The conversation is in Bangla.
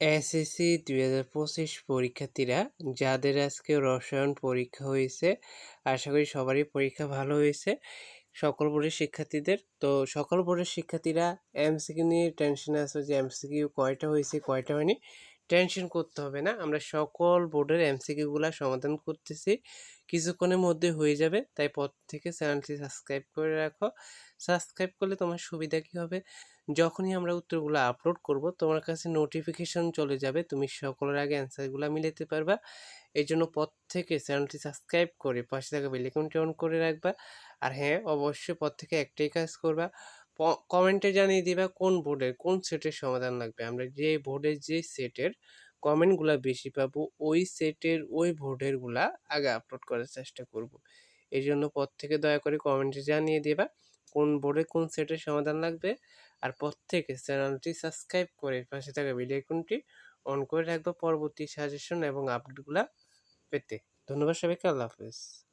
এসএসসি দুই হাজার পঁচিশ পরীক্ষার্থীরা, যাদের আজকে রসায়ন পরীক্ষা হয়েছে, আশা করি সবারই পরীক্ষা ভালো হয়েছে। সকল বোর্ডের শিক্ষার্থীদের, তো সকল বোর্ডের শিক্ষার্থীরা এমসিকিউ নিয়ে টেনশনে আছে যে এমসিকিউ কয়টা হয়েছে, কয়টা হয়নি। টেনশন করতে হবে না। আমরা সকল বোর্ডের এমসিকিউগুলো সমাধান করতেছি। কিছুক্ষণের মধ্যে হয়ে যাবে। তাই পর থেকে চ্যানেলটি সাবস্ক্রাইব করে রাখো। সাবস্ক্রাইব করলে তোমার সুবিধা কী হবে? যখনই আমরা উত্তরগুলো আপলোড করব, তোমার কাছে নোটিফিকেশন চলে যাবে। তুমি সকলের আগে অ্যান্সারগুলো মিলাতে পারবা। এই জন্য পর থেকে চ্যানেলটি সাবস্ক্রাইব করে পাশে থাকা বেলিকনটি অন করে রাখবা। আর হ্যাঁ অবশ্যই পর থেকে একটাই কাজ করবা। কমেন্টে জানিয়ে দিবা কোন বোর্ডের কোন সেটের সমাধান লাগবে। আমরা যে বোর্ডের যে সেটের কমেন্টগুলো বেশি পাবো, ওই সেটের ওই বোর্ডেরগুলা আগে আপলোড করার চেষ্টা করব। এই জন্য পর থেকে দয়া করে কমেন্টে জানিয়ে দেবা কোন বোর্ডে কোন সেটের সমাধান লাগবে। আর পর থেকে চ্যানেলটি সাবস্ক্রাইব করে পাশে থাকা আইকনটি অন করে রাখব পরবর্তী সাজেশন এবং আপডেটগুলা পেতে। ধন্যবাদ সবাইকে, আল্লাহ হাফেজ।